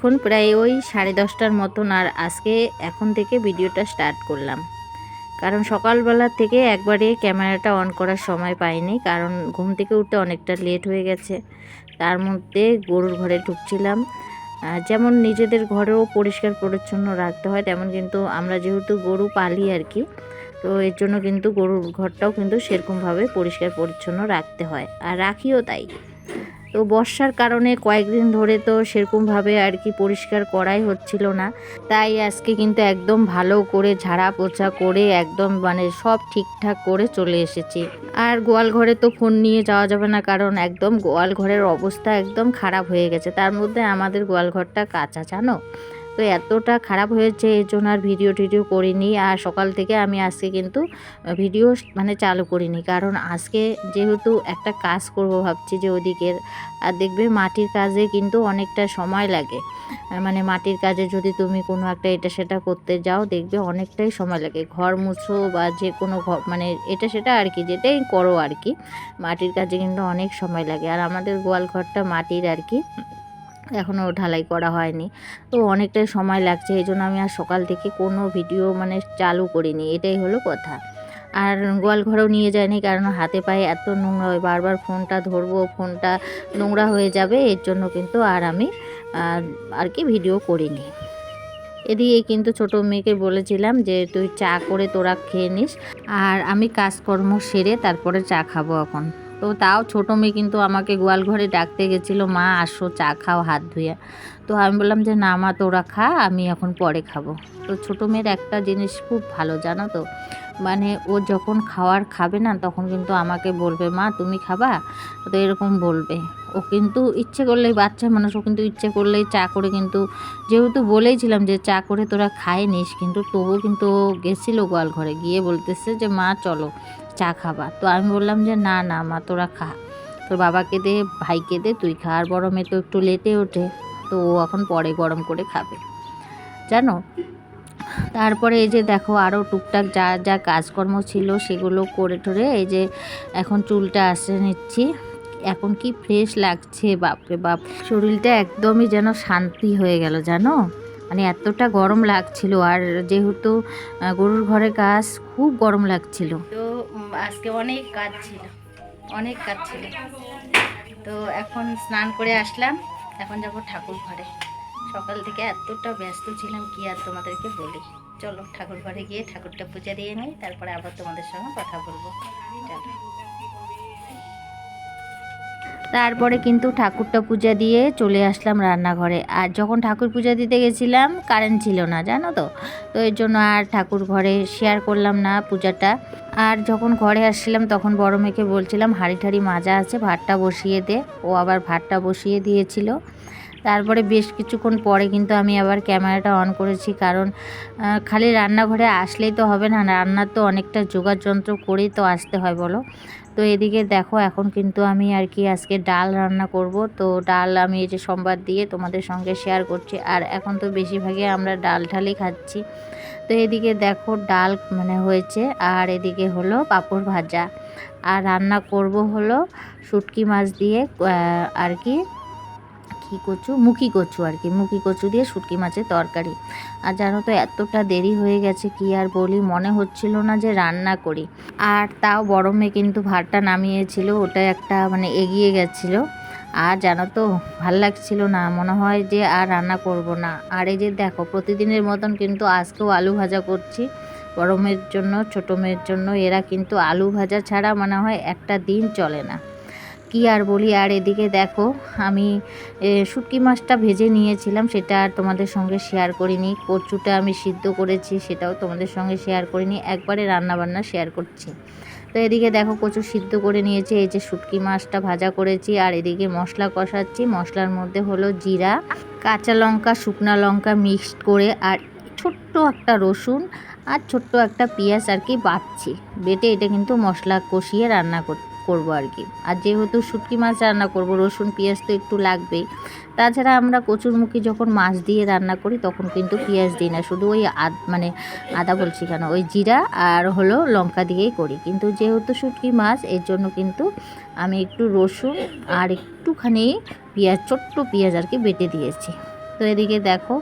এখন প্রায় ওই সাড়ে দশটার মতন আর আজকে এখন থেকে ভিডিওটা স্টার্ট করলাম। কারণ সকালবেলা থেকে একবারে ক্যামেরাটা অন করার সময় পাইনি, কারণ ঘুম থেকে উঠতে অনেকটা লেট হয়ে গেছে। তার মধ্যে গরুর ঘরে ঢুকছিলাম। যেমন নিজেদের ঘরেও পরিষ্কার পরিচ্ছন্ন রাখতে হয়, তেমন কিন্তু আমরা যেহেতু গরু পালি আর কি, তো এর জন্য কিন্তু গরুর ঘরটাও কিন্তু সেরকমভাবে পরিষ্কার পরিচ্ছন্ন রাখতে হয়। আর রাখিও তাই। তো বর্ষার কারণে কয়েকদিন ধরে তো সেরকমভাবে আর কি পরিষ্কার করাই হচ্ছিল না। তাই আজকে কিন্তু একদম ভালো করে ঝাড়া পোছা করে একদম মানে সব ঠিকঠাক করে চলে এসেছি। আর গোয়াল ঘরে তো ফোন নিয়ে যাওয়া যাবে না, কারণ একদম গোয়াল ঘরের অবস্থা একদম খারাপ হয়ে গেছে। তার মধ্যে আমাদের গোয়াল ঘরটা কাঁচা, জানো? তো এতটা খারাপ হয়েছে, এর জন্য আর ভিডিও টিডিও করিনি। আর সকাল থেকে আমি আজকে কিন্তু ভিডিও মানে চালু করিনি। কারণ আজকে যেহেতু একটা কাজ করব ভাবছি যে ওদিকের। আর দেখবে মাটির কাজে কিন্তু অনেকটা সময় লাগে। মানে মাটির কাজে যদি তুমি কোনো একটা এটা সেটা করতে যাও, দেখবে অনেকটাই সময় লাগে। ঘর মুছো বা যে কোনো ঘর মানে এটা সেটা আর কি, যেটাই করো আর কি, মাটির কাজে কিন্তু অনেক সময় লাগে। আর আমাদের গোয়াল ঘরটা মাটির আর কি। এখনও ঢালাই করা হয়নি। তো অনেকটাই সময় লাগছে এই জন্য আমি আর সকাল থেকে কোনো ভিডিও মানে চালু করিনি, এটাই হলো কথা। আর গোয়াল ঘরেও নিয়ে যায়নি কারণ হাতে পায়ে এত নোংরা হয়, বারবার ফোনটা ধরবো, ফোনটা নোংরা হয়ে যাবে, এর জন্য কিন্তু আর আমি আর কি ভিডিও করিনি। এদিকে কিন্তু ছোট মেয়েকে বলেছিলাম যে, তুই চা করে তোরা খেয়ে নিস, আর আমি কাজকর্ম সেরে তারপরে চা খাব এখন। তো তাও ছোটো মেয়ে কিন্তু আমাকে গোয়াল ঘরে ডাকতে গেছিল, মা, আসো, চা খাও, হাত ধুয়ে। তো আমি বললাম যে, না মা, তোরা খা, আমি এখন পরে খাব। তো ছোটো মেয়ের একটা জিনিস খুব ভালো, জানো তো? মানে ও যখন খাওয়ার খাবে না, তখন কিন্তু আমাকে বলবে, মা, তুমি খাবা? তো এরকম বলবে। ও কিন্তু ইচ্ছে করলেই, বাচ্চা মানুষ, ও কিন্তু ইচ্ছে করলেই চা করে কিন্তু, যেহেতু বলেইছিলাম যে, চা করে তোরা খায় নিস কিন্তু তবুও কিন্তু গেছিল গোয়াল ঘরে, গিয়ে বলতেছে যে, মা, চলো। চা খাবা। তো আমি বললাম যে, না না মা, তোরা খা। তোর বাবাকে দে, ভাইকে দে, তুই খা। আর বড় মেয়ে তো একটু লেটে ওঠে, তো ও এখন পরে গরম করে খাবে। জানো? তারপরে এই যে দেখো আরও টুকটাক যা যা কাজকর্ম ছিল সেগুলো করে টরে এই যে এখন চুলটা আসে নিচ্ছি। এখন কি ফ্রেশ লাগছে, বাপরে বাপ। শরীরটা একদমই যেন শান্তি হয়ে গেল, জানো? মানে এতটা গরম লাগছিল। আর যেহেতু গরুর ঘরে কাজ, খুব গরম লাগছিল। তো আজকে অনেক কাজ ছিল, অনেক কাজ ছিল। তো এখন স্নান করে আসলাম, এখন যাব ঠাকুর ঘরে। সকাল থেকে এতটা ব্যস্ত ছিলাম, কি আর তোমাদেরকে বলি। চলো ঠাকুর ঘরে গিয়ে ঠাকুরটা পূজা দিয়ে নিই, তারপরে আবার তোমাদের সঙ্গে কথা বলব। চলো। তারপরে কিন্তু ঠাকুরটা পূজা দিয়ে চলে আসলাম রান্নাঘরে। আর যখন ঠাকুর পূজা দিতে গেছিলাম, কারেন্ট ছিল না, জানো তো? তো এর জন্য আর ঠাকুর ঘরে শেয়ার করলাম না পূজাটা। আর যখন ঘরে আসছিলাম, তখন বড় মেয়েকে বলছিলাম, হাঁড়ি ঠাড়ি মাজা আছে, ভাতটা বসিয়ে দে। ও আবার ভাতটা বসিয়ে দিয়েছিল। তারপরে বেশ কিছুক্ষণ পরে কিন্তু আমি আবার ক্যামেরাটা অন করেছি, কারণ খালি রান্নাঘরে আসলেই তো হবে না, রান্নার তো অনেকটা যোগাড় যন্ত্র করেই তো আসতে হয়, বলো। তো এদিকে দেখো, এখন কিন্তু আমি আর কি আজকে ডাল রান্না করব। তো ডাল আমি এই যে সোমবার দিয়ে তোমাদের সঙ্গে শেয়ার করছি, আর এখন তো বেশিরভাগই আমরা ডাল ঢালই খাচ্ছি। তো এদিকে দেখো ডাল মানে হয়েছে, আর এদিকে হলো পাঁপড় ভাজা। আর রান্না করব হলো শুটকি মাছ দিয়ে আর কি কি কচু? মুখি কচু আর কি, মুখি কচু দিয়ে শুটকি মাছের তরকারি। আর জানো তো এতটা দেরি হয়ে গেছে, কি আর বলি, মনে হচ্ছিল না যে রান্না করি। আর তাও বড় মেয়ে কিন্তু ভাতটা নামিয়েছিল, ওটা একটা মানে এগিয়ে গেছিল। আর জানো তো, ভালো লাগছিল না। মনে হয় যে আর রান্না করব না। আর এই যে দেখো, প্রতিদিনের মতন কিন্তু আজকেও আলু ভাজা করছি। মেয়ের জন্য, ছোটো মেয়ের জন্য, এরা কিন্তু আলু ভাজা ছাড়া মনে হয় একটা দিন চলে না। কি আর বলি? আর এদিকে দেখো, আমি শুটকি মাছটা ভেজে নিয়েছিলাম, সেটা আর তোমাদের সঙ্গে শেয়ার করিনি। কচুটা আমি সিদ্ধ করেছি, সেটাও তোমাদের সঙ্গে শেয়ার করিনি। একবারে রান্না বান্না শেয়ার করছি। এদিকে দেখো কচু সিদ্ধ করে নিয়েছি, এই যে শুটকি মাছটা ভাজা করেছি, আর এদিকে মশলা কষাচ্ছি। মশলার মধ্যে হলো জিরা, কাঁচা লঙ্কা, শুকনা লঙ্কা মিক্সড করে, আর ছোট্ট একটা রসুন আর ছোট্ট একটা পেঁয়াজ আর কি বাটছি। বেটে এটা কিন্তু মশলা কষিয়ে রান্না কর করব আর কি। আর যেহেতু শুটকি মাছ রান্না করব, রসুন, পেঁয়াজ তো একটু লাগবেই। তাছাড়া আমরা কচুরমুখী যখন মাছ দিয়ে রান্না করি, তখন কিন্তু পেঁয়াজ দিই না। শুধু ওই আদ মানে আদা বলছি কেন, ওই জিরা আর হলো লঙ্কা দিয়েই করি। কিন্তু যেহেতু শুটকি মাছ, এর জন্য কিন্তু আমি একটু রসুন আর একটুখানি পেঁয়াজ, ছোট্ট পেঁয়াজ আর কি বেটে দিয়েছি। তো এদিকে দেখো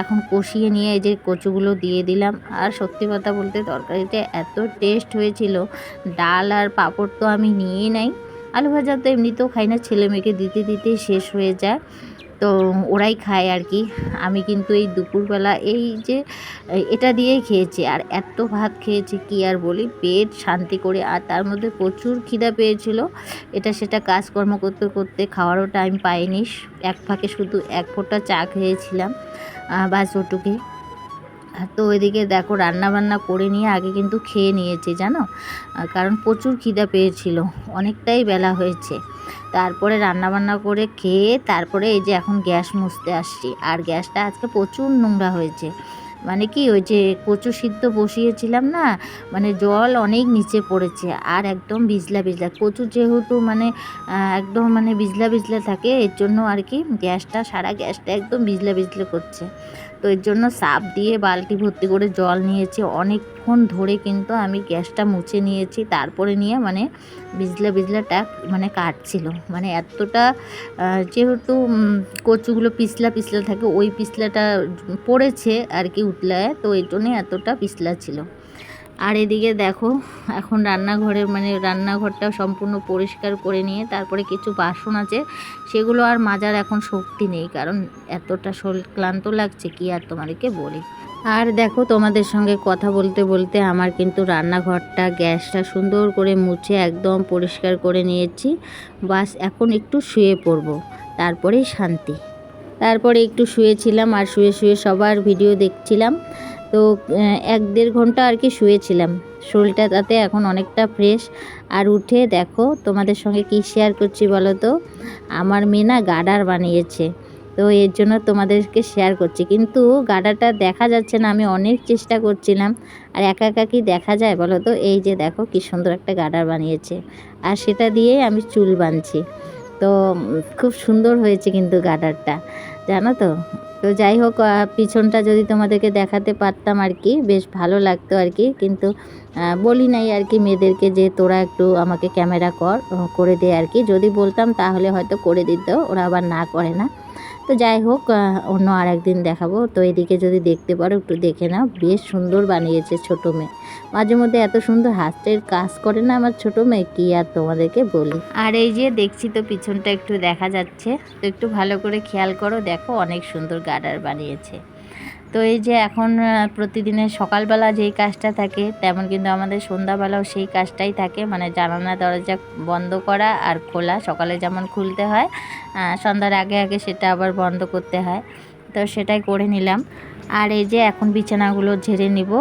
এখন কষিয়ে নিয়ে এই যে কচুগুলো দিয়ে দিলাম। আর সত্যি কথা বলতে তরকারিতে এত টেস্ট হয়েছিল, ডাল আর পাঁপড় তো আমি নিয়েই নাই। আলু ভাজা তো এমনিতেও খাই না ছেলে মেয়েকে দিতে দিতে শেষ হয়ে যায়। তো ওরাই খায় আর কি। আমি কিন্তু এই দুপুরবেলা এই যে, এটা দিয়েই খেয়েছি। আর এত ভাত খেয়েছি কি আর বলি, পেট শান্তি করে। আর তার মধ্যে প্রচুর খিদা পেয়েছিল। এটা সেটা কাজকর্ম করতে করতে খাওয়ারও টাইম পাইনি। এক ফাঁকে শুধু এক ফোঁটা চা খেয়েছিলাম বাস ওটুকে। তো ওইদিকে দেখো রান্না বান্না করে নিয়ে আগে কিন্তু খেয়ে নিয়েছে, জানো? কারণ প্রচুর খিদা পেয়েছিল, অনেকটাই বেলা হয়েছে। তারপরে রান্না বান্না করে খেয়ে তারপরে এই যে এখন গ্যাস মুছতে আসছি। আর গ্যাসটা আজকে প্রচুর নোংরা হয়েছে। মানে কি ওই যে কচু সিদ্ধ বসিয়েছিলাম না মানে জল অনেক নিচে পড়েছে আর একদম বিজলা বিজলা কচু যেহেতু মানে একদম মানে বিজলা বিজলা থাকে, এর জন্য আর কি গ্যাসটা, সারা গ্যাসটা একদম বিজলা বিজলা করছে। তো এর জন্য সাপ দিয়ে বালতি ভর্তি করে জল নিয়েছি। অনেকক্ষণ ধরে কিন্তু আমি গ্যাসটা মুছে নিয়েছি। তারপরে নিয়ে মানে বিজলা বিজলাটা মানে কাটছিল। মানে এতটা যেহেতু কচুগুলো পিছলা পিছলা থাকে, ওই পিছলাটা পড়েছে আর কি উতলায়, তো এই জন্যে এতটা পিছলা ছিল। আর এদিকে দেখো, এখন রান্নাঘরে মানে রান্নাঘরটা সম্পূর্ণ পরিষ্কার করে নিয়ে তারপরে কিছু বাসন আছে, সেগুলো আর মাজার এখন শক্তি নেই, কারণ এতটা শরীর ক্লান্ত লাগছে, কি আর তোমাদেরকে বলি। আর দেখো, তোমাদের সঙ্গে কথা বলতে বলতে আমার কিন্তু রান্নাঘরটা, গ্যাসটা সুন্দর করে মুছে একদম পরিষ্কার করে নিয়েছি। বাস, এখন একটু শুয়ে পড়ব, তারপরেই শান্তি। তারপরে একটু শুয়েছিলাম আর শুয়ে শুয়ে সবার ভিডিও দেখছিলাম। তো এক দেড় ঘণ্টা আর কি শুয়েছিলাম। শরীরটা তাতে এখন অনেকটা ফ্রেশ আর উঠে দেখো, তোমাদের সঙ্গে কি শেয়ার করছি বলো তো? আমার মেয়ে না গার্ডার বানিয়েছে। তো এর জন্য তোমাদেরকে শেয়ার করছি। কিন্তু গার্ডারটা দেখা যাচ্ছে না, আমি অনেক চেষ্টা করছিলাম। আর একা একা কি দেখা যায় বলো তো? এই যে দেখো কি সুন্দর একটা গার্ডার বানিয়েছে। আর সেটা দিয়েই আমি চুল বাঁধছি। তো খুব সুন্দর হয়েছে কিন্তু গাডারটা। জানো তো? তো যাই হোক পিছনটা যদি তোমাদেরকে দেখাতে পারতাম আর কি, বেশ ভালো লাগতো আর কি। কিন্তু বলি নাই আর কি মেয়েদেরকে যে তোরা একটু আমাকে ক্যামেরা কর করে দে আর কি। যদি বলতাম তাহলে হয়তো করে দিত, ওরা আবার না করে না। তো যাই হোক অন্য আর একদিন দেখাবো। তো এদিকে যদি দেখতে পারো, একটু দেখে নাও। বেশ সুন্দর বানিয়েছে ছোটো মেয়ে। মাঝে মধ্যে এত সুন্দর হাতের কাজ করে না আমার ছোটো মেয়ে, কী আর তোমাদেরকে বলি। আর এই যে দেখছি তো পিছনটা একটু দেখা যাচ্ছে। তো একটু ভালো করে খেয়াল করো, দেখো অনেক সুন্দর গার্ডার বানিয়েছে। তো এই যে এখন প্রতিদিনের সকালবেলা যেই কাজটা থাকে, তেমন কিন্তু আমাদের সন্ধ্যাবেলাও সেই কাজটাই থাকে। মানে জানানা দরজা বন্ধ করা আর খোলা, সকালে যেমন খুলতে হয় সন্ধ্যার আগে আগে সেটা আবার বন্ধ করতে হয়। তো সেটাই করে নিলাম। আর এই যে এখন বিছানাগুলো ঝেড়ে নিব,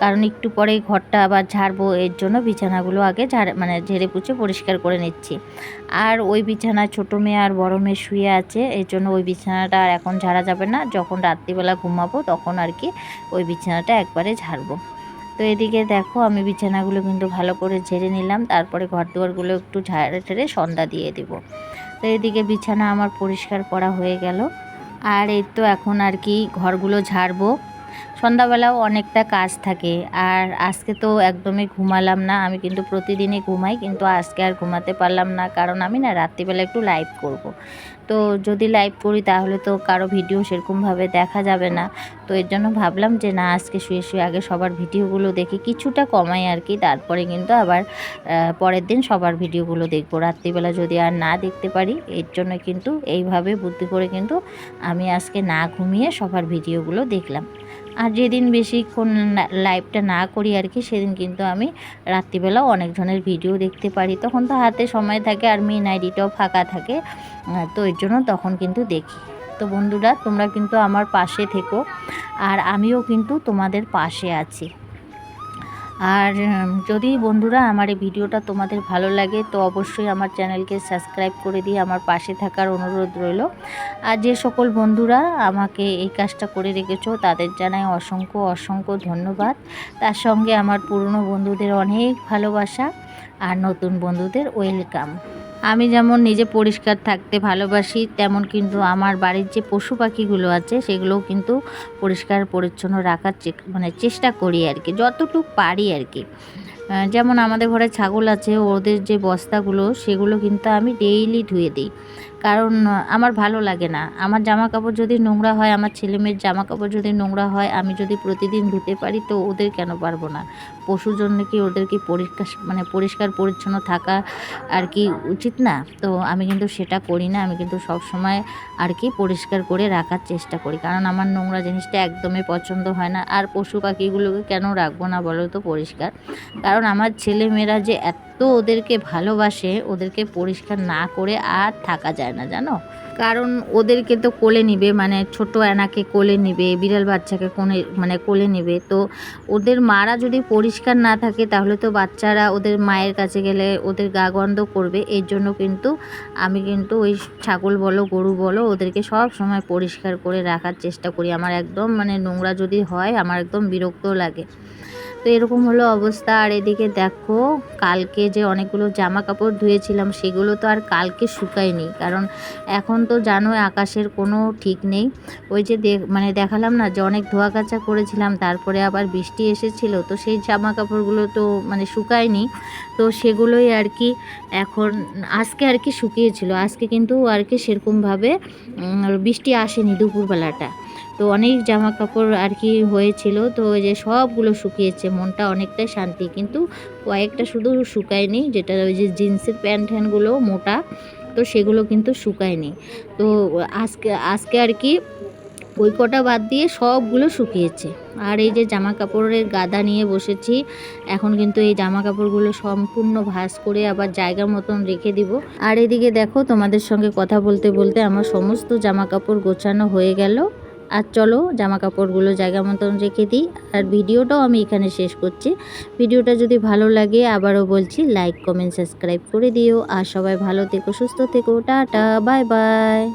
কারণ একটু পরেই ঘরটা আবার ঝাড়বো, এর জন্য বিছানাগুলো আগে ঝাড় মানে ঝেড়ে পুছে পরিষ্কার করে নিচ্ছি। আর ওই বিছানায় ছোটো মেয়ে আর বড়ো মেয়ে শুয়ে আছে, এর জন্য ওই বিছানাটা আর এখন ঝাড়া যাবে না। যখন রাত্রিবেলা ঘুমাবো তখন আর কি ওই বিছানাটা একবারে ঝাড়বো। তো এদিকে দেখো আমি বিছানাগুলো কিন্তু ভালো করে ঝেড়ে নিলাম, তারপরে ঘর দুয়ারগুলো একটু ঝাড়ে ঝেড়ে সন্ধ্যা দিয়ে দিব। তো এদিকে বিছানা আমার পরিষ্কার করা হয়ে গেল। আর এই তো এখন আর কি ঘরগুলো ঝাড়বো। সন্ধ্যাবেলাও অনেকটা কাজ থাকে। আর আজকে তো একদমই ঘুমালাম না, আমি কিন্তু প্রতিদিনই ঘুমাই, কিন্তু আজকে আর ঘুমাতে পারলাম না, কারণ আমি না রাত্রিবেলা একটু লাইভ করব। তো যদি লাইভ করি তাহলে তো কারও ভিডিও সেরকমভাবে দেখা যাবে না। তো এর জন্য ভাবলাম যে না, আজকে শুয়ে শুয়ে আগে সবার ভিডিওগুলো দেখি, কিছুটা কমাই আর কি, তারপরে কিন্তু আবার পরের দিন সবার ভিডিওগুলো দেখব। রাত্রিবেলা যদি আর না দেখতে পারি, এর জন্য কিন্তু এইভাবে বুদ্ধি করে কিন্তু আমি আজকে না ঘুমিয়ে সবার ভিডিওগুলো দেখলাম। আর যেদিন বেশিক্ষণ লাইভটা না করি আর কি, সেদিন কিন্তু আমি রাত্রিবেলাও ধরনের ভিডিও দেখতে পারি। তখন তো হাতে সময় থাকে আর মেন আইডিটাও ফাঁকা থাকে তো এর জন্য তখন কিন্তু দেখি। তো বন্ধুরা, তোমরা কিন্তু আমার পাশে থেকো, আর আমিও কিন্তু তোমাদের পাশে আছি। আর যদি বন্ধুরা আমার এই ভিডিওটা তোমাদের ভালো লাগে, তো অবশ্যই আমার চ্যানেলকে সাবস্ক্রাইব করে দিয়ে আমার পাশে থাকার অনুরোধ রইল। আর যে সকল বন্ধুরা আমাকে এই কাজটা করে রেখেছো, তাদের জানাই অসংখ্য অসংখ্য ধন্যবাদ। তার সঙ্গে আমার পুরনো বন্ধুদের অনেক ভালোবাসা, আর নতুন বন্ধুদের ওয়েলকাম। আমি যেমন নিজে পরিষ্কার থাকতে ভালোবাসি, তেমন কিন্তু আমার বাড়ির যে পশু পাখিগুলো আছে, সেগুলোও কিন্তু পরিষ্কার, পরিচ্ছন্ন রাখার মানে চেষ্টা করি আর কি, যতটুকু পারি আর কি। যেমন আমাদের ঘরে ছাগল আছে, ওদের যে বস্তাগুলো, সেগুলো কিন্তু আমি ডেইলি ধুয়ে দিই। কারণ আমার ভালো লাগে না। আমার জামা কাপড় যদি নোংরা হয়, আমার ছেলে মেয়ের জামা কাপড় যদি নোংরা হয়, আমি যদি প্রতিদিন ধুতে পারি, তো ওদের কেন পারব না? পশুর জন্য কি ওদের কি পরিষ্কার মানে পরিষ্কার পরিচ্ছন্ন থাকা আর কি উচিত না? তো আমি কিন্তু সেটা করি না। আমি কিন্তু সব সময় আর কি পরিষ্কার করে রাখার চেষ্টা করি। কারণ আমার নোংরা জিনিসটা একদমই পছন্দ হয় না। আর পশু পাখিগুলোকে কেন রাখব না বলো তো পরিষ্কার? কারণ আমার ছেলে মেয়েরা যে এত ওদেরকে ভালোবাসে, ওদেরকে পরিষ্কার না করে আর থাকা যায় না, জানো? কারণ ওদেরকে তো কোলে নিবে মানে ছোট অ্যানাকে কোলে নিবে, বিড়াল বাচ্চাকে কোলে মানে কোলে নিবে। তো ওদের মারা যদি পরিষ্কার না থাকে, তাহলে তো বাচ্চারা ওদের মায়ের কাছে গেলে ওদের গা গন্ধ করবে। এর জন্য কিন্তু আমি কিন্তু ওই ছাগল বলো, গরু বলো, ওদেরকে সব সময় পরিষ্কার করে রাখার চেষ্টা করি। আমার একদম মানে নোংরা যদি হয়, আমার একদম বিরক্ত লাগে। তো এরকম হলো অবস্থা। আর এদিকে দেখো, কালকে যে অনেকগুলো জামা কাপড় ধুয়েছিলাম, সেগুলো তো আর কালকে শুকায়নি। কারণ এখন তো জানো, আকাশের কোনো ঠিক নেই। ওই যে মানে দেখালাম না যে অনেক ধোয়া কাচা করেছিলাম, তারপরে আবার বৃষ্টি এসেছিল, তো সেই জামা কাপড়গুলো তো মানে শুকায়নি। তো সেগুলোই আর কি এখন, আজকে আর কি শুকিয়েছিল। আজকে কিন্তু আর কি সেরকমভাবে বৃষ্টি আসেনি দুপুরবেলাটা। তো অনেক জামা কাপড় আর কি হয়েছিল। তো ওই যে সবগুলো শুকিয়েছে, মনটা অনেকটাই শান্তি। কিন্তু কয়েকটা শুধু শুকায়নি, যেটা ওই যে জিন্সের প্যান্ট ফ্যানগুলো মোটা, তো সেগুলো কিন্তু শুকায়নি। তো আজকে আজকে আর কি ওই কটা বাদ দিয়ে সবগুলো শুকিয়েছে। আর এই যে জামা কাপড়ের গাদা নিয়ে বসেছি, এখন কিন্তু এই জামা কাপড়গুলো সম্পূর্ণ ভাঁজ করে আবার জায়গার মতন রেখে দিব। আর এদিকে দেখো তোমাদের সঙ্গে কথা বলতে বলতে আমার সমস্ত জামা কাপড় গোছানো হয়ে গেল। আর চলো জামা কাপড়গুলো জায়গা মতন রেখে দিই। আর ভিডিওটাও আমি এখানে শেষ করছি। ভিডিওটা যদি ভালো লাগে আবারও বলছি লাইক কমেন্ট সাবস্ক্রাইব করে দিও। আর সবাই ভালো থেকো, সুস্থ থেকো। Tata bye bye